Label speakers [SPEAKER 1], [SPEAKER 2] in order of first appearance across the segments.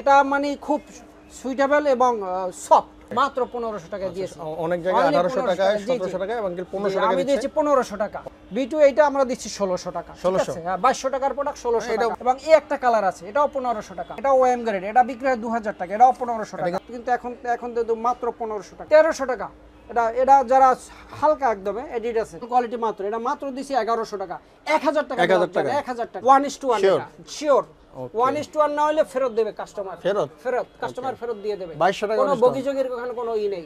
[SPEAKER 1] এটা মানে খুব সুইটেবল এবং সফট মাত্র পনেরোশো টাকা
[SPEAKER 2] আচ্ছা,
[SPEAKER 1] দিয়েছি।
[SPEAKER 2] অনেক জায়গায় আঠারোশো
[SPEAKER 1] 1500
[SPEAKER 2] টাকায়
[SPEAKER 1] জি, জি।
[SPEAKER 2] সতেরোশো টাকায় এবং পনেরোশো টাকা
[SPEAKER 1] আমি দিয়েছি পনেরোশো টাকা। বি টু এইটা আমরা দিচ্ছি ষোলোশো টাকা ঠিক
[SPEAKER 2] 1600
[SPEAKER 1] আছে? হ্যাঁ, বাইশশো টাকার প্রোডাক্ট ষোলোশো
[SPEAKER 2] এটা-
[SPEAKER 1] টাকা। এবং এই একটা কালার আছে এটাও পনেরোশো টাকা। এটা ওএম গ্রেড এটা বিক্রি হয় দু হাজার টাকা এটাও পনেরোশো টাকা। কিন্তু এখন এখন তো মাত্র পনেরোশো টাকা। তেরোশো টাকা। এটা এটা যারা হালকা একদম এডিডাস কোয়ালিটি মাত্র। এটা মাত্র দিছি এগারোশো টাকা। এক হাজার টাকা
[SPEAKER 2] 1000 টাকা।
[SPEAKER 1] এক হাজার টাকা। One is to one sure. One is to one না হলে ফেরত দেবে কাস্টমার
[SPEAKER 2] ফেরত?
[SPEAKER 1] ফেরত কাস্টমার ফেরত দিয়ে দেবে।
[SPEAKER 2] 2200 টাকা
[SPEAKER 1] কোনো। বগিযোগের ওখানে কোনো ই নেই।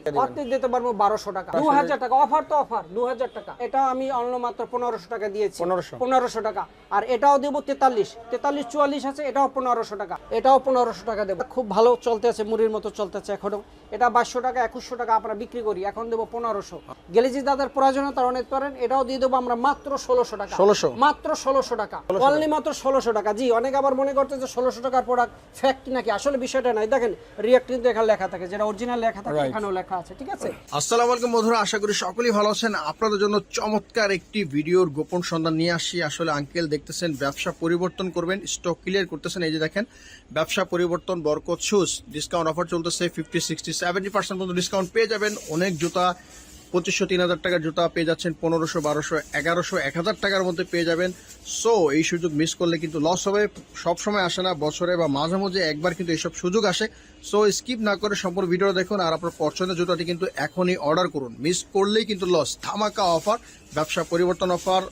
[SPEAKER 1] দিতে পারব বারোশো টাকা। দু হাজার টাকা। অফার তো অফার দু হাজার টাকা। এটা আমি অন্য মাত্র পনেরোশো টাকা দিয়েছি।
[SPEAKER 2] 1500
[SPEAKER 1] পনেরোশো টাকা। আর এটাও দেবো তেতাল্লিশ। তেতাল্লিশ চুয়াল্লিশ আছে এটাও পনেরোশো টাকা। এটাও পনেরোশো টাকা দেবো। খুব ভালো চলতে আছে মুড়ির মতো চলতে আছে এখনও। এটা বাইশশো টাকা একুশশো টাকা আমরা বিক্রি করি। এখন দেবো পনেরোশো। গেলেজি দাদার প্রয়োজনীয়তা অনেক করেন। এটাও দিয়ে দেবো আমরা মাত্র ষোলোশো টাকা।
[SPEAKER 2] ষোলোশো।
[SPEAKER 1] মাত্র ষোলোশো টাকা। অনলি মাত্র ষোলোশো টাকা। জি অনেক আবার মনে করতে যে ষোলোশো টাকার প্রোডাক্ট ফ্যাক্ট নাকি আসলে বিষয়টা নাই। দেখেন রিয়াক্ট কিন্তু এখানে লেখা থাকে যেটা অরিজিনাল লেখা থাকে এখানেও লেখা আছে ঠিক আছে?
[SPEAKER 2] আসসালামু আলাইকুম বন্ধুরা আশা করি সকলেই ভালো আছেন। আপনাদের জন্য চমৎকার একটি ভিডিওর গোপন সন্ধান নিয়ে আসি। আসলে আঙ্কেল দেখতেছেন ব্যবসা পরিবর্তন করবেন স্টক ক্লিয়ার করতেছেন। এই যে দেখেন ব্যবসা পরিবর্তন বরকত শুজ ডিসকাউন্ট অফার চলতেছে ফিফটি সিক্সটি সেভেন্টি পার্সেন্ট পর্যন্ত ডিসকাউন্ট পেয়ে যাবেন। অনেক জুতা পঁচিশশো তিন হাজার টাকার জুতা পেয়ে যাচ্ছেন পনেরোশো, বারোশো, এগারোশো, এক হাজার টাকার মধ্যে পেয়ে যাবেন। সো এই সুযোগ মিস করলে কিন্তু লস হবে, সবসময় আসে না, বছরে বা মাঝে মাঝে একবার কিন্তু এইসব সুযোগ আসে। সো স্কিপ না করে সম্পূর্ণ ভিডিও দেখুন আর আপনার পছন্দের জুতাটি কিন্তু এখনই অর্ডার করুন। মিস করলেই কিন্তু লস ধামাকা অফার ব্যবসা পরিবর্তন অফার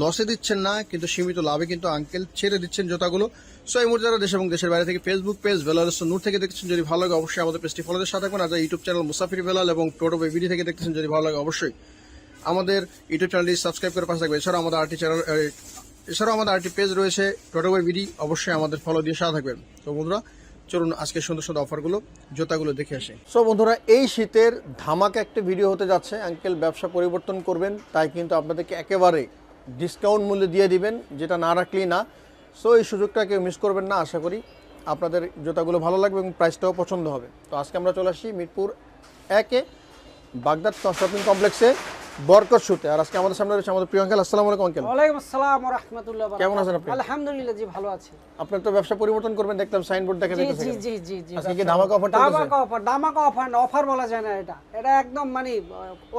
[SPEAKER 2] লসে দিচ্ছেন না, কিন্তু সীমিত লাভে কিন্তু আঙ্কেল ছেড়ে দিচ্ছেন জুতাগুলো। সো এই মুহূর্তে যারা দেশ এবং দেশের বাইরে থেকে ফেসবুক পেজ বেলাল নূর থেকে দেখছেন যদি ভালো লাগে অবশ্যই আমাদের পেজটি ফলোদের সাথে থাকবেন আর ইউটিউব চ্যানেল মুসাফির বেলাল এবং টোটো বেবিডি থেকে দেখতেছেন, যদি ভালো লাগে অবশ্যই আমাদের ইউটিউব চ্যানেলটি সাবস্ক্রাইব করে পাশে থাকবে এছাড়াও আমাদের আরটি চ্যানেল এছাড়াও আমাদের আরটি পেজ রয়েছে টোটো বিডি অবশ্যই আমাদের ফলো দিয়ে সাথে থাকবেন। তো বন্ধুরা, চলুন আজকে সুন্দর সুন্দর অফারগুলো জুতাগুলো দেখে আসি। সো বন্ধুরা, এই শীতের ধামাকা একটা ভিডিও হতে যাচ্ছে। আঙ্কেল ব্যবসা পরিবর্তন করবেন, তাই কিন্তু আপনাদেরকে একেবারে ডিসকাউন্ট মূল্যে দিয়ে দিবেন, যেটা না রাখলেই না। সো এই সুযোগটা কেউ মিস করবেন না, আশা করি আপনাদের জুতাগুলো ভালো লাগবে এবং প্রাইসটাও পছন্দ হবে। তো আজকে আমরা চলে আসি মিরপুর একে বাগদাদ শপিং কমপ্লেক্সে বরকত শুতে আর আজকে আমাদের সামনে রয়েছে আমাদের প্রিয় আঙ্কেল আসসালামু আলাইকুম আঙ্কেল
[SPEAKER 1] ওয়ালাইকুম আসসালাম রহমতুল্লাহ
[SPEAKER 2] কেমন আছেন আপনি?
[SPEAKER 1] আলহামদুলিল্লাহ জি ভালো আছি।
[SPEAKER 2] আপনার তো ব্যবসা পরিবর্তন করবেন দেখলাম সাইনবোর্ড দেখা যাচ্ছে
[SPEAKER 1] জি জি জি জি
[SPEAKER 2] আজকে কি ধামাকা offer চলতেছে?
[SPEAKER 1] ধামাকা অফার ধামাকা অফার অফার বলা যায় না এটা। এটা একদম মানে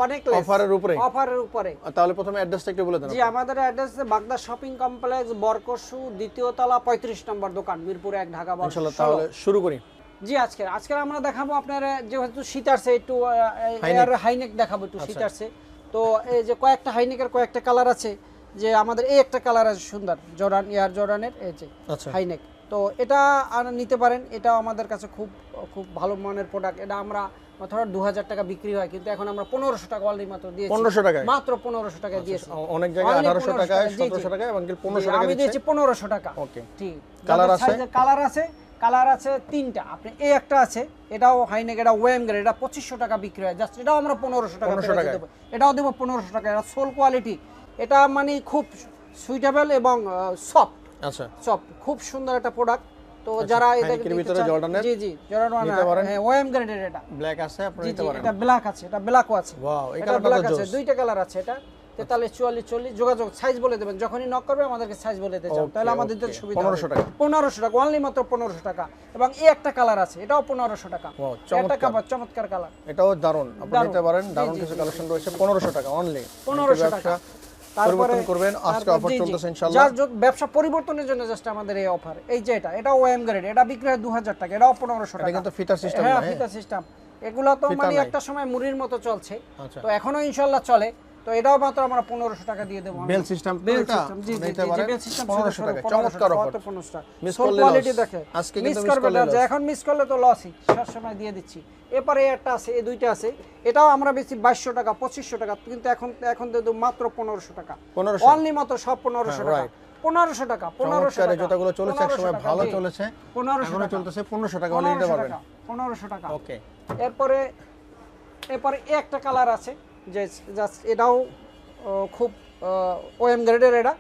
[SPEAKER 1] অনেক
[SPEAKER 2] অফারের উপরে?
[SPEAKER 1] অফারের উপরে।
[SPEAKER 2] তাহলে প্রথমে অ্যাড্রেসটা একটু বলে দেন
[SPEAKER 1] জি আমাদের অ্যাড্রেস বাগদা শপিং কমপ্লেক্স বরকসু দ্বিতীয় তলা পঁয়ত্রিশ নম্বর দোকান মিরপুর এক ঢাকা বারো
[SPEAKER 2] ইনশাআল্লাহ তাহলে শুরু করি।
[SPEAKER 1] জি আজকে আজকে আমরা দেখাবো আপনার যেহেতু শীত আসছে একটু
[SPEAKER 2] হাইনেক।
[SPEAKER 1] দেখাবো একটু শীত
[SPEAKER 2] আচ্ছা।
[SPEAKER 1] আসছে তো এই যে কয়েকটা হাইনেকের কয়েকটা কালার আছে যে আমাদের এই একটা কালার আছে সুন্দর জর্ডান এয়ার জর্ডানের এই যে
[SPEAKER 2] আচ্ছা।
[SPEAKER 1] হাইনেক। তো এটা নিতে পারেন এটাও আমাদের কাছে খুব খুব ভালো মানের প্রোডাক্ট এটা আমরা ধরো দু হাজার টাকা বিক্রি হয় কিন্তু এখন আমরা পনেরোশো টাকা অলরেডি মাত্র দিয়েছি।
[SPEAKER 2] 1500 টাকায়?
[SPEAKER 1] মাত্র পনেরোশো টাকা দিয়েছি।
[SPEAKER 2] অনেক জায়গায় আঠারোশো
[SPEAKER 1] 1500
[SPEAKER 2] টাকায়
[SPEAKER 1] জি, জি।
[SPEAKER 2] সতেরোশো টাকায় এবং পনেরোশো টাকা
[SPEAKER 1] আমি দিয়েছি পনেরোশো টাকা।
[SPEAKER 2] ওকে।
[SPEAKER 1] ঠিক। যাদের
[SPEAKER 2] আছে?
[SPEAKER 1] কালার আছে। কালার আছে তিনটা। আপনি এই একটা আছে এটাও হাইনেক এটা ওয়েম গ্রেড এটা পঁচিশশো টাকা বিক্রি হয়। জাস্ট এটাও আমরা পনেরোশো টাকা
[SPEAKER 2] 1500
[SPEAKER 1] পেয়ে
[SPEAKER 2] টাকায়?
[SPEAKER 1] দেবো। এটাও দেবো পনেরোশো টাকা। এটা সোল কোয়ালিটি। এটা মানে খুব সুইটেবল এবং সফট।
[SPEAKER 2] আচ্ছা।
[SPEAKER 1] সফট। খুব সুন্দর একটা প্রোডাক্ট তো যারা এটা
[SPEAKER 2] ভিতরে Jordan-এর
[SPEAKER 1] জি জি জর্ডান হ্যাঁ ওয়েম গ্রেডের এটা।
[SPEAKER 2] ব্ল্যাক আছে আপনি নিতে পারেন।
[SPEAKER 1] এটা ব্ল্যাক আছে এটা ব্ল্যাকও আছে।
[SPEAKER 2] Wow, এই কালারটা
[SPEAKER 1] আছে। দুইটা কালার আছে এটা। তেতাল্লিশ চুয়াল্লিশ চল্লিশ যোগাযোগ সাইজ বলে দেবেন। যখনই নক করবে আমাদেরকে সাইজ বলে দিতে
[SPEAKER 2] Okay,
[SPEAKER 1] তাহলে আমাদের সুবিধা
[SPEAKER 2] 1500 টাকা।
[SPEAKER 1] পনেরোশো টাকা অনলি মাত্র পনেরোশো টাকা। এবং এই একটা কালার আছে এটাও পনেরোশো টাকা।
[SPEAKER 2] চমৎকার।
[SPEAKER 1] চমৎকার কালার
[SPEAKER 2] এটাও দারুণ। আপনি নিতে পারেন দারুণ কিছু কালেকশন রয়েছে। পনেরোশো টাকা অনলি
[SPEAKER 1] পনেরোশো টাকা।
[SPEAKER 2] পরিবর্তন করবেন। আজকে অফার
[SPEAKER 1] জি, জি।
[SPEAKER 2] চলতেছে ইনশাআল্লাহ।
[SPEAKER 1] যার ব্যবসা পরিবর্তনের জন্য জাস্ট আমাদের এই অফার এই যে এটা এটা ওএম গ্রেড এটা বিক্রি হয় টাকা এটাও পনেরোশো
[SPEAKER 2] এটা
[SPEAKER 1] টাকা।
[SPEAKER 2] কিন্তু ফিটার সিস্টেম
[SPEAKER 1] হ্যাঁ সিস্টেম এগুলো তো মানে একটা সময় মুড়ির মতো চলছে।
[SPEAKER 2] আচ্ছা।
[SPEAKER 1] তো এখনও ইনশাল্লাহ চলে। তো এটাও মাত্র আমরা পনেরোশো টাকা দিয়ে দেবো।
[SPEAKER 2] বেল সিস্টেম
[SPEAKER 1] বেল সিস্টেম জি জি
[SPEAKER 2] নিতে
[SPEAKER 1] জি
[SPEAKER 2] পারেন।
[SPEAKER 1] বেল সিস্টেম
[SPEAKER 2] পনেরোশো টাকা চমৎকার অফার Miss
[SPEAKER 1] সোল
[SPEAKER 2] করলে
[SPEAKER 1] কোয়ালিটি দেখে।
[SPEAKER 2] আজকে
[SPEAKER 1] মিস করবে
[SPEAKER 2] করলে
[SPEAKER 1] না যে এখন মিস করলে তো লসই সবসময় দিয়ে দিচ্ছি। এরপরে একটা আছে এই দুইটা আছে। এটাও আমরা বেশি বাইশশো টাকা পঁচিশশো টাকা কিন্তু এখন এখন দেবো মাত্র পনেরোশো টাকা।
[SPEAKER 2] পনেরোশো।
[SPEAKER 1] অনলি মাত্র সব পনেরোশো
[SPEAKER 2] হ্যাঁ,
[SPEAKER 1] টাকা। পনেরোশো টাকা পনেরোশো টাকা
[SPEAKER 2] জুতাগুলো চলেছে এক ভালো চলেছে।
[SPEAKER 1] পনেরোশো
[SPEAKER 2] চলতেছে পনেরোশো টাকা নিতে
[SPEAKER 1] পনেরোশো
[SPEAKER 2] পারবেন।
[SPEAKER 1] টাকা পনেরোশো টাকা।
[SPEAKER 2] ওকে
[SPEAKER 1] এরপরে এরপরে একটা কালার আছে। জাস্ট এটাও খুব ওএম গ্রেডের এটা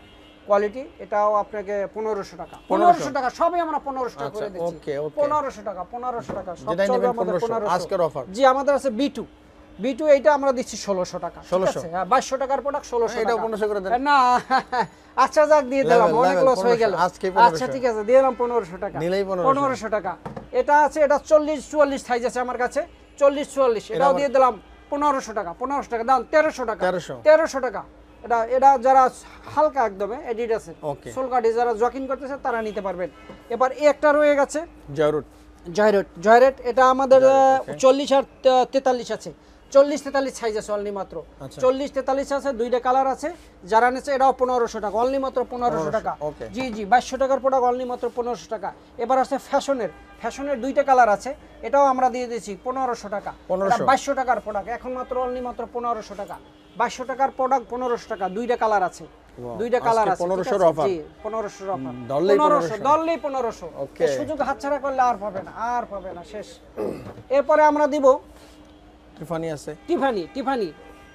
[SPEAKER 1] কোয়ালিটি এটাও আপনাকে পনেরোশো টাকা। পনেরোশো। টাকা সবই আমরা পনেরোশো টাকা করে
[SPEAKER 2] আচ্ছা,
[SPEAKER 1] দিচ্ছি. পনেরোশো টাকা পনেরোশো টাকা সব চলবে আমাদের
[SPEAKER 2] 1500
[SPEAKER 1] পনেরোশো।
[SPEAKER 2] আজকের offer।
[SPEAKER 1] জি আমাদের আছে বি টু বি টু এইটা আমরা দিচ্ছি ষোলোশো টাকা
[SPEAKER 2] 1600
[SPEAKER 1] হ্যাঁ বাইশশো টাকার প্রোডাক্ট ষোলোশো
[SPEAKER 2] এটাও
[SPEAKER 1] টাকা।
[SPEAKER 2] 1500 করে দেন।
[SPEAKER 1] না আচ্ছা যাক দিয়ে দিলাম অনেক লস হয়ে গেল।
[SPEAKER 2] 1500 আজকেই
[SPEAKER 1] আচ্ছা ঠিক আছে দিয়ে দিলাম পনেরোশো টাকা।
[SPEAKER 2] নিলেই 1500
[SPEAKER 1] পনেরোশো টাকা। এটা আছে এটা চল্লিশ চুয়াল্লিশ সাইজ আছে আমার কাছে। চল্লিশ চুয়াল্লিশ এটাও দিয়ে দিলাম পনেরোশো টাকা পনেরোশো টাকা দাম তেরোশো টাকা।
[SPEAKER 2] তেরোশো।
[SPEAKER 1] তেরোশো টাকা। এটা এটা যারা হালকা একদমে এডিডাসের
[SPEAKER 2] সোল
[SPEAKER 1] কার্ডে যারা জকিং করতেছে তারা নিতে পারবেন। এবার একটা রয়ে গেছে
[SPEAKER 2] জয়রুট।
[SPEAKER 1] জয়রেট। জয়রেট এটা আমাদের চল্লিশ আর তেতাল্লিশ আছে। চল্লিশ তেতাল্লিশ সাইজ আছে অনলি মাত্র।
[SPEAKER 2] আচ্ছা।
[SPEAKER 1] চল্লিশ তেতাল্লিশ আছে দুইটা কালার আছে যারা নিচ্ছে এটাও পনেরোশো টাকা অনলি মাত্র পনেরোশো টাকা. জি জি বাইশশো টাকার প্রোডাক্ট অনলি মাত্র পনেরোশো টাকা। এবার আছে ফ্যাশনের। ফ্যাশনের দুইটা কালার আছে এটাও আমরা দিয়ে দিয়েছি পনেরোশো টাকা।
[SPEAKER 2] 1500
[SPEAKER 1] বাইশশো টাকার প্রোডাক্ট এখন মাত্র অনলি মাত্র পনেরোশো টাকা। বাইশশো টাকার প্রোডাক্ট পনেরোশো টাকা দুইটা কালার আছে। দুইটা কালার আছে
[SPEAKER 2] 1500 র offer?
[SPEAKER 1] পনেরোশোর অফার
[SPEAKER 2] ধরলেই
[SPEAKER 1] পনেরোশো
[SPEAKER 2] 1500
[SPEAKER 1] পনেরোশো।
[SPEAKER 2] Okay.
[SPEAKER 1] সুযোগ হাতছাড়া করলে আর পাবে না আর পাবে না শেষ। এরপরে আমরা দিব
[SPEAKER 2] টিফানি আছে।
[SPEAKER 1] টিফানি টিফানি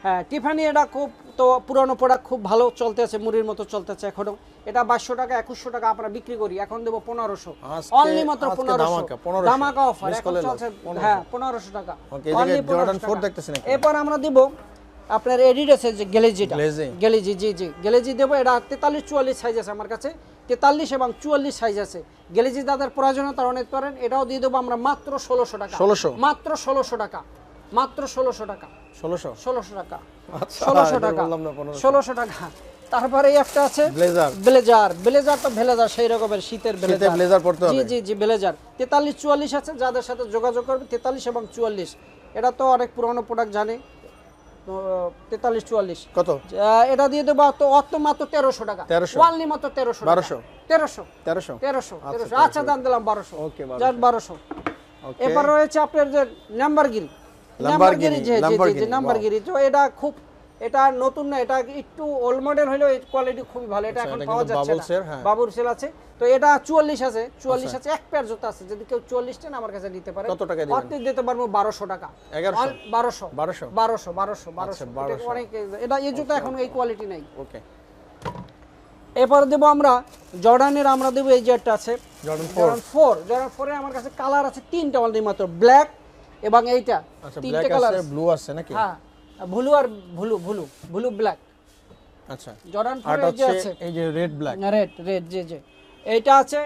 [SPEAKER 1] হ্যাঁ টিফানি এটা খুব তো পুরানো প্রোডাক্ট খুব ভালো চলতে আছে মুড়ির মতো চলতে আছে এখনও। এটা বাইশশো টাকা একুশশো টাকা আমরা বিক্রি করি এখন দেবো পনেরোশো। অনলি মাত্র পনেরোশো।
[SPEAKER 2] ধামাকা,
[SPEAKER 1] অফার এখন চলছে হ্যাঁ পনেরোশো। টাকা।
[SPEAKER 2] Okay, এই
[SPEAKER 1] Only
[SPEAKER 2] জায়গায়
[SPEAKER 1] 1500
[SPEAKER 2] Jordan four
[SPEAKER 1] টাকা।
[SPEAKER 2] দেখতেছি নাকি?
[SPEAKER 1] এরপর আমরা দিব আপনার এডিডাসের যে গেলেজিটা
[SPEAKER 2] Glaze?
[SPEAKER 1] গেলেজি জি জি। গেলেজি দেবো এটা তেতাল্লিশ চুয়াল্লিশ সাইজ আছে আমার কাছে। তেতাল্লিশ এবং চুয়াল্লিশ সাইজ আছে। গেলেজি দাদার প্রয়োজনীয়তা অনেক করেন এটাও দিয়ে দেবো আমরা মাত্র ষোলোশো টাকা।
[SPEAKER 2] ষোলোশো।
[SPEAKER 1] মাত্র ষোলোশো টাকা। মাত্র ষোলোশো টাকা।
[SPEAKER 2] ষোলোশো?
[SPEAKER 1] ষোলোশো টাকা।
[SPEAKER 2] আচ্ছা,
[SPEAKER 1] ষোলোশো টাকা।
[SPEAKER 2] বললাম না, 1500
[SPEAKER 1] ষোলোশো টাকা। তারপরে একটা আছে
[SPEAKER 2] ব্লেজার।
[SPEAKER 1] ব্লেজার। ব্লেজার তো ব্লেজার সেই রকমের শীতের ব্লেজার।
[SPEAKER 2] পরতে
[SPEAKER 1] জি
[SPEAKER 2] হবে।
[SPEAKER 1] জি জি ব্লেজার। তেতাল্লিশ চুয়াল্লিশ আছে যাদের সাথে যোগাযোগ করবে তেতাল্লিশ এবং চুয়াল্লিশ। এটা তো অনেক পুরনো প্রোডাক্ট জানে। তেতাল্লিশ চুয়াল্লিশ।
[SPEAKER 2] কত?
[SPEAKER 1] আহ, এটা দিয়ে দেবো তো অত মাত্র তেরোশো টাকা।
[SPEAKER 2] 1300
[SPEAKER 1] ওয়ানলি মাত্র তেরোশো
[SPEAKER 2] 1200
[SPEAKER 1] তেরোশো।
[SPEAKER 2] তেরোশো?
[SPEAKER 1] তেরোশো
[SPEAKER 2] আচ্ছা,
[SPEAKER 1] আচ্ছা দাম দিলাম বারোশো।
[SPEAKER 2] Okay, 1200
[SPEAKER 1] বারোশো।
[SPEAKER 2] ওকে।
[SPEAKER 1] এবার রয়েছে আপনার যে
[SPEAKER 2] Lamborghini,
[SPEAKER 1] নাম্বারগিরি যে জি, জি
[SPEAKER 2] Lamborghini,
[SPEAKER 1] জি নাম্বারগিরি তো এটা খুব এটা নতুন না এটা একটু ওল্ড মডেল হলেও কোয়ালিটি খুবই ভালো এটা
[SPEAKER 2] আচ্ছা,
[SPEAKER 1] এখন পাওয়া যাচ্ছে না।
[SPEAKER 2] হ্যাঁ।
[SPEAKER 1] বাবুর সেল আছে। তো এটা চুয়াল্লিশ আছে
[SPEAKER 2] আচ্ছা।
[SPEAKER 1] আছে এক পেয়ার জুতা আছে যদি কেউ চুয়াল্লিশ টা আমার কাছে নিতে পারে
[SPEAKER 2] কত টাকা দিবেন?
[SPEAKER 1] অর্ধেক দিতে পারব বারোশো টাকা।
[SPEAKER 2] 1100?
[SPEAKER 1] বারোশো।
[SPEAKER 2] 1200?
[SPEAKER 1] বারোশো বারোশো বারোশো।
[SPEAKER 2] আচ্ছা, 1200
[SPEAKER 1] অনেক এটা এই জুতা এখন এই কোয়ালিটি নাই।
[SPEAKER 2] ওকে
[SPEAKER 1] এরপর দেবো আমরা জর্ডানের আমরা দেবো এই যে একটা আছে।
[SPEAKER 2] জর্ডান
[SPEAKER 1] জর্ডান জর্ডান আমার কাছে কালার আছে তিনটা মাত্র ব্ল্যাক এবং এইটা
[SPEAKER 2] আচ্ছা
[SPEAKER 1] তিনটে
[SPEAKER 2] ব্ল্যাক
[SPEAKER 1] কালার
[SPEAKER 2] আছে ব্লু আছে নাকি?
[SPEAKER 1] হ্যাঁ ব্লু আর ব্লু ব্লু ব্লু ব্ল্যাক
[SPEAKER 2] আচ্ছা।
[SPEAKER 1] জর্ডান
[SPEAKER 2] ফোর
[SPEAKER 1] ফোরে যে আছে।
[SPEAKER 2] এই যে রেড ব্ল্যাক
[SPEAKER 1] রেড রেড জি জি এইটা আছে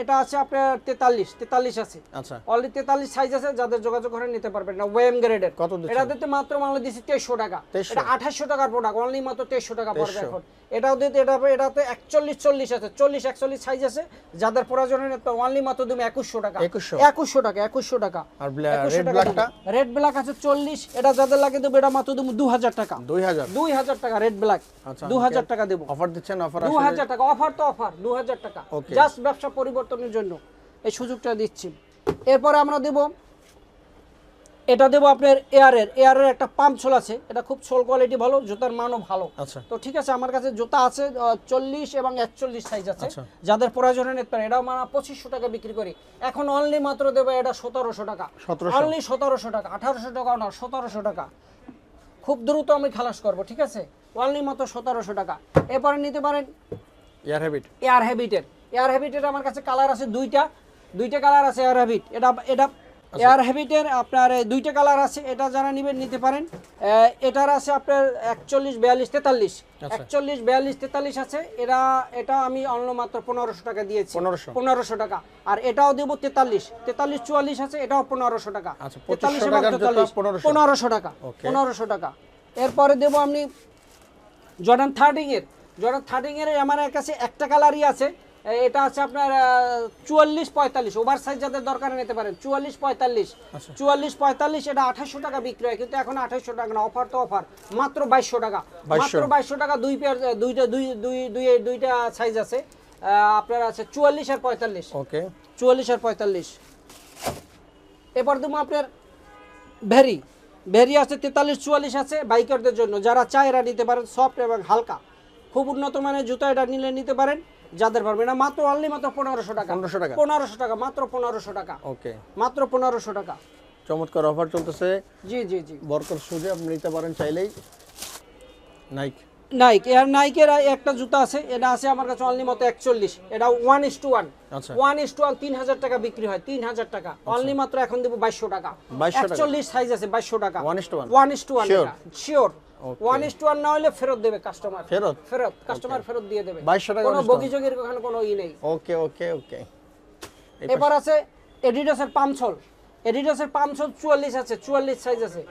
[SPEAKER 1] এটা আছে আপনার তেতাল্লিশ তেতাল্লিশ আছে।
[SPEAKER 2] আচ্ছা।
[SPEAKER 1] অলরেডি তেতাল্লিশ সাইজ আছে যাদের যোগাযোগ করে নিতে পারবেন না ওয়েম গ্রেডের
[SPEAKER 2] কত?
[SPEAKER 1] এটা দিতে মাত্র বাংলা দিচ্ছি তেইশশো টাকা। এটা আঠাশশো টাকার প্রোডাক্ট অনলি মাত্র তেইশশো টাকা পড়বে এখন। এটাও দিতে এটা এটাতে একচল্লিশ চল্লিশ আছে চল্লিশ একচল্লিশ সাইজ আছে যাদের প্রয়োজন অনলি মাত্র তুমি একুশশো টাকা।
[SPEAKER 2] 2100
[SPEAKER 1] একুশশো টাকা একুশশো টাকা।
[SPEAKER 2] আর রেড ব্ল্যাকটা
[SPEAKER 1] রেড ব্ল্যাক আছে চল্লিশ এটা যাদের লাগে দেবো এটা মাত্র দেবো দু হাজার টাকা।
[SPEAKER 2] দুই হাজার
[SPEAKER 1] দুই হাজার টাকা রেড ব্ল্যাক
[SPEAKER 2] আচ্ছা,
[SPEAKER 1] দু হাজার টাকা দেবো।
[SPEAKER 2] অফার দিচ্ছেন অফার
[SPEAKER 1] দু হাজার টাকা অফার তো অফার দু হাজার টাকা. জাস্ট ব্যবসা পরিবর্তনের জন্য এই সুযোগটা দিচ্ছি। এরপরে আমরা দেব এটা দেবো আপনার এয়ারের এয়ারের একটা পাম্প সোল আছে এটা খুব সোল কোয়ালিটি ভালো জুতার মানও ভালো।
[SPEAKER 2] আচ্ছা।
[SPEAKER 1] তো ঠিক আছে আমার কাছে জুতা আছে চল্লিশ এবং একচল্লিশ সাইজ আছে।
[SPEAKER 2] আচ্ছা।
[SPEAKER 1] যাদের প্রয়োজনে নিতে পারে এটাও মানে পঁচিশশো টাকা বিক্রি করি। এখন অনলি মাত্র দেবো এটা সতেরোশো টাকা।
[SPEAKER 2] 1700
[SPEAKER 1] অনলি সতেরোশো টাকা আঠারোশো টাকা না সতেরোশো টাকা। খুব দ্রুত আমি খালাস করব ঠিক আছে? অনলি মাত্র সতেরোশো টাকা। এরপরে নিতে পারেন
[SPEAKER 2] এয়ার হ্যাবিট
[SPEAKER 1] এয়ার হ্যাবিটের এয়ার হ্যাবিটের আমার কাছে কালার আছে দুইটা। দুইটা কালার আছে এয়ার হ্যাবিট এটা এটা
[SPEAKER 2] আচ্ছা।
[SPEAKER 1] এয়ার হ্যাবিটের আপনার দুইটা কালার আছে এটা যারা নেবেন নিতে পারেন। এটার আছে আপনার একচল্লিশ বিয়াল্লিশ তেতাল্লিশ।
[SPEAKER 2] আচ্ছা।
[SPEAKER 1] একচল্লিশ বিয়াল্লিশ তেতাল্লিশ আছে। এরা এটা আমি অন্য মাত্র পনেরোশো টাকা দিয়েছি।
[SPEAKER 2] 1500
[SPEAKER 1] পনেরোশো টাকা। আর এটাও দেবো তেতাল্লিশ। তেতাল্লিশ চুয়াল্লিশ আছে এটাও পনেরোশো টাকা।
[SPEAKER 2] আচ্ছা, 2500
[SPEAKER 1] তেতাল্লিশ এবং তেতাল্লিশ পনেরোশো। টাকা। পনেরোশো টাকা। এরপরে দেবো আপনি জর্ডান থার্টিং এর। জর্ডান থার্টিং এর আমার কাছে একটা কালারই আছে। এটা আছে আপনার চুয়াল্লিশ পঁয়তাল্লিশ। ওভার সাইজ যাদের দরকার নিতে পারেন চুয়াল্লিশ পঁয়তাল্লিশ।
[SPEAKER 2] আচ্ছা।
[SPEAKER 1] চুয়াল্লিশ পঁয়তাল্লিশ এটা আঠাশশো টাকা বিক্রি হয় কিন্তু এখন আঠাশশো টাকা না অফার তো অফার মাত্র বাইশশো টাকা। মাত্র বাইশশো টাকা দুই পেয়ার দুইটা দুই দুই দুই দুইটা সাইজ আছে। আপনার আছে চুয়াল্লিশ আর পঁয়তাল্লিশ।
[SPEAKER 2] ওকে।
[SPEAKER 1] চুয়াল্লিশ আর পঁয়তাল্লিশ। এবার দেবো আপনার ভেরি। ভেরি আছে তেতাল্লিশ চুয়াল্লিশ আছে বাইকারদের জন্য। যারা চায় এরা নিতে পারেন সফট এবং হালকা। খুব উন্নত মানের জুতো এটা নিলে নিতে পারেন। যাদের পারবে না মাত্র অনলি মাত্র পনেরোশো টাকা।
[SPEAKER 2] 1500 টাকা?
[SPEAKER 1] পনেরোশো টাকা মাত্র পনেরোশো টাকা।
[SPEAKER 2] ওকে
[SPEAKER 1] মাত্র পনেরোশো টাকা।
[SPEAKER 2] চমৎকার অফার চলতেছে।
[SPEAKER 1] জি জি জি।
[SPEAKER 2] বরকর সুজে আপনি নিতে পারেন চাইলেই। নাইক
[SPEAKER 1] নাইক এর নাইকের একটা জুতা আছে এটা আছে আমার কাছে অনলি মতো একচল্লিশ। এটা ওয়ান ইস টু ওয়ান
[SPEAKER 2] আচ্ছা।
[SPEAKER 1] ওয়ান ইস টু ওয়ান তিন হাজার টাকা বিক্রি হয় তিন হাজার টাকা। অনলি মাত্র এখন দেবো বাইশশো টাকা।
[SPEAKER 2] 2200 টাকা?
[SPEAKER 1] একচল্লিশ সাইজ আছে বাইশশো টাকা।
[SPEAKER 2] 1:1?
[SPEAKER 1] One is to one
[SPEAKER 2] Sure?
[SPEAKER 1] Sure
[SPEAKER 2] Okay.
[SPEAKER 1] One is to one না হলে ফেরত দেবে কাস্টমার
[SPEAKER 2] ফেরত?
[SPEAKER 1] ফেরত কাস্টমার ফেরত দিয়ে দেবে।
[SPEAKER 2] 2200 টাকা
[SPEAKER 1] কোনো
[SPEAKER 2] 1:1?
[SPEAKER 1] বগিযোগের ওখানে কোনো ই নেই।
[SPEAKER 2] ওকে ওকে ওকে
[SPEAKER 1] এবার আছে এডিডাসের পামছল এডিডাসের পামছল চুয়াল্লিশ আছে চুয়াল্লিশ সাইজ আছে।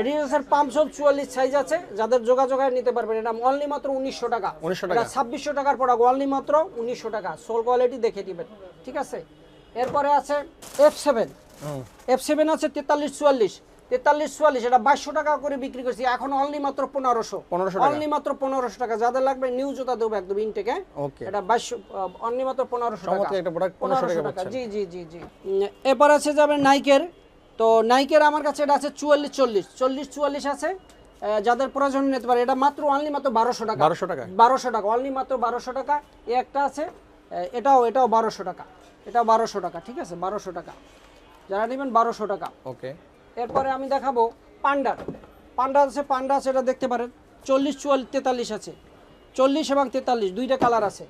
[SPEAKER 1] এডিডাসের পামছল চুয়াল্লিশ সাইজ আছে যাদের যোগাযোগ নিতে পারবেন। এটা অনলি মাত্র উনিশশো টাকা।
[SPEAKER 2] 1900 টাকা?
[SPEAKER 1] ছাব্বিশশো টাকার প্রোডাক্ট অনলি মাত্র উনিশশো টাকা। সোল কোয়ালিটি দেখে দিবেন ঠিক আছে? এরপরে আছে এফ সেভেন এফ সেভেন আছে তেতাল্লিশ চুয়াল্লিশ। তেতাল্লিশ চুয়াল্লিশ এটা বাইশশো টাকা করে বিক্রি করছি। এখন অনলি মাত্র পনেরোশো।
[SPEAKER 2] 1500 টাকা?
[SPEAKER 1] অনলি মাত্র পনেরোশো টাকা। যাদের লাগবে নিউ জুতা দেবো একদম ইনটেকে এটা বাইশশো অনলি মাত্র পনেরোশো টাকা।
[SPEAKER 2] পনেরোশো টাকা
[SPEAKER 1] জি জি জি জি। এরপর আছে যাবে নাইকের তো নাইকের আমার কাছে এটা আছে চুয়াল্লিশ চল্লিশ চল্লিশ চুয়াল্লিশ আছে। যাদের প্রয়োজন নিতে পারে এটা মাত্র অনলি মাত্র বারোশো টাকা।
[SPEAKER 2] বারোশো টাকা
[SPEAKER 1] বারোশো টাকা। অনলি মাত্র বারোশো টাকা। এই একটা আছে। এটাও এটাও বারোশো টাকা। এটাও বারোশো টাকা। ঠিক আছে? বারোশো টাকা। যারা নেবেন বারোশো টাকা।
[SPEAKER 2] ওকে
[SPEAKER 1] এরপরে আমি দেখাবো পান্ডার। পান্ডা আছে পান্ডা এটা দেখতে পারেন। চল্লিশ চুয়াল্লিশ তেতাল্লিশ আছে। চল্লিশ এবং তেতাল্লিশ দুইটা কালার আছে।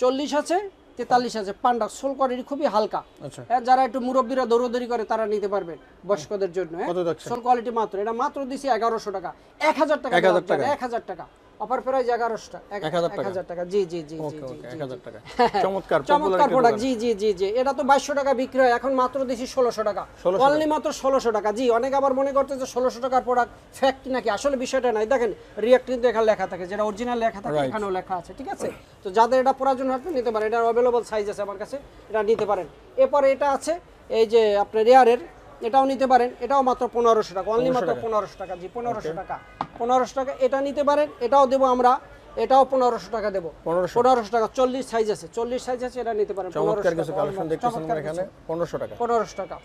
[SPEAKER 1] চল্লিশ আছে তেতাল্লিশ আছে। পান্ডা সোল কোয়ালিটি খুবই হালকা।
[SPEAKER 2] আচ্ছা।
[SPEAKER 1] হ্যাঁ, যারা একটু মুরব্বীরা দৌড়দৌড়ি করে তারা নিতে পারবেন বয়স্কদের জন্য হ্যাঁ। সোল কোয়ালিটি মাত্র এটা মাত্র দিছি এগারোশো টাকা। এক হাজার টাকা
[SPEAKER 2] 1000 টাকা?
[SPEAKER 1] এক হাজার টাকা। অফার প্রাইস এগারোশো টাকা।
[SPEAKER 2] 1000 টাকা?
[SPEAKER 1] জি জি জি জি
[SPEAKER 2] ওকে
[SPEAKER 1] জি
[SPEAKER 2] ওকে
[SPEAKER 1] জি,
[SPEAKER 2] এক
[SPEAKER 1] জি।
[SPEAKER 2] হাজার টাকা। চমৎকার
[SPEAKER 1] চমৎকার প্রোডাক্ট জি জি জি জি। এটা তো বাইশশো টাকা বিক্রি হয় এখন মাত্র দিছি ষোলোশো টাকা। অনলি মাত্র ষোলোশো টাকা। জি অনেক আবার মনে করতে যে ষোলোশো টাকার প্রোডাক্ট ফ্যাক্ট নাকি? আসলে বিষয়টা নাই। দেখেন রিয়াক্ট কিন্তু এখানে লেখা থাকে যেটা অরিজিনাল লেখা থাকে এখানেও লেখা আছে ঠিক আছে? তো যাদের এটা প্রয়োজন হবে নিতে পারেন। এটা অ্যাভেলেবল সাইজ আছে আমার কাছে এটা নিতে পারেন। এরপরে এটা আছে এই যে আপনার রেয়ারের এটাও নিতে পারেন। এটাও মাত্র পনেরোশো টাকা। অনলি মাত্র পনেরোশো টাকা। জি পনেরোশো টাকা। পনেরোশো টাকা এটা নিতে পারেন এটাও দেবো আমরা এটাও পনেরোশো টাকা দেবো।
[SPEAKER 2] 1500
[SPEAKER 1] পনেরোশো টাকা চল্লিশ সাইজ আছে। চল্লিশ সাইজ আছে এটা নিতে পারেন।
[SPEAKER 2] চমৎকার
[SPEAKER 1] 1500
[SPEAKER 2] কিছু
[SPEAKER 1] টাকা,
[SPEAKER 2] কালেকশন
[SPEAKER 1] almost
[SPEAKER 2] দেখতেছেন
[SPEAKER 1] চমৎকার
[SPEAKER 2] এখানে। পনেরোশো টাকা।
[SPEAKER 1] পনেরোশো টাকা।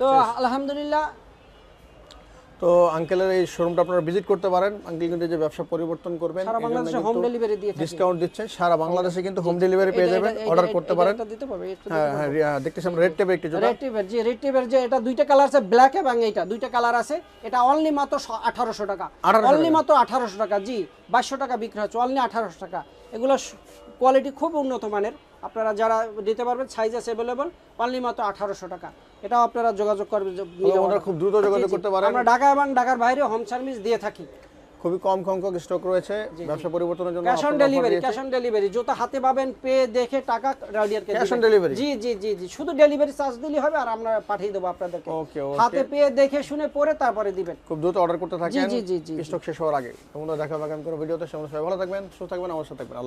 [SPEAKER 1] তো আলহামদুলিল্লাহ
[SPEAKER 2] তো আঙ্কেলের এই শোরুমটা আপনারা ভিজিট করতে পারেন। আঙ্কেল কিন্তু যে ব্যবসা পরিবর্তন করবেন
[SPEAKER 1] সারা বাংলাদেশে হোম ডেলিভারি দিয়ে থাকি।
[SPEAKER 2] ডিসকাউন্ট দিচ্ছে সারা বাংলাদেশে কিন্তু হোম ডেলিভারি পেয়ে
[SPEAKER 1] এটা-
[SPEAKER 2] যাবেন অর্ডার করতে পারেন।
[SPEAKER 1] এটা দিতে পারবে
[SPEAKER 2] হ্যাঁ হ্যাঁ রিয়া- দেখতেছি রেড টেপের একটি জুতা।
[SPEAKER 1] রেড টিপের যে রেড টিপের যে এটা দুইটা কালার আছে ব্ল্যাক এবং এইটা। দুইটা কালার আছে এটা অনলি মাত্র আঠারোশো টাকা। অনলি মাত্র আঠারোশো টাকা জি বাইশশো টাকা বিক্রি হচ্ছে অনলি আঠারোশো টাকা। এগুলো কোয়ালিটি খুব উন্নত মানের। আপনারা যারা দিতে পারবেন সাইজ আছে অ্যাভেলেবল অনলি মাত্র আঠারোশো টাকা। এটাও আপনারা যোগাযোগ করবেন
[SPEAKER 2] খুব দ্রুত যোগাযোগ
[SPEAKER 1] জি, জি।
[SPEAKER 2] করতে পারেন।
[SPEAKER 1] আমরা ঢাকা এবং ঢাকার বাইরে হোম সার্ভিস দিয়ে থাকি।
[SPEAKER 2] খুবই কম সংখ্যক স্টক রয়েছে ব্যবসা পরিবর্তনের জন্য
[SPEAKER 1] cash on delivery cash on delivery জুতা হাতে পাবেন পে দেখে টাকা রাউডিয়ারকে
[SPEAKER 2] on
[SPEAKER 1] দিবেন।
[SPEAKER 2] delivery?
[SPEAKER 1] জি জি জি জি। শুধু ডেলিভারি চার্জ দিলেই হবে আর আমরা পাঠিয়ে দেবো আপনাদেরকে।
[SPEAKER 2] ওকে ওকে
[SPEAKER 1] হাতে পেয়ে দেখে শুনে পরে তারপরে দিবেন।
[SPEAKER 2] খুব দ্রুত অর্ডার করতে থাকেন।
[SPEAKER 1] জি, জি, জি।
[SPEAKER 2] স্টক শেষ হওয়ার আগে। তোমরা দেখা পাবেন কোনো ভিডিওতে। সবাই ভালো থাকবেন সুস্থ থাকবেন আমার সাথে থাকবেন। আল্লাহ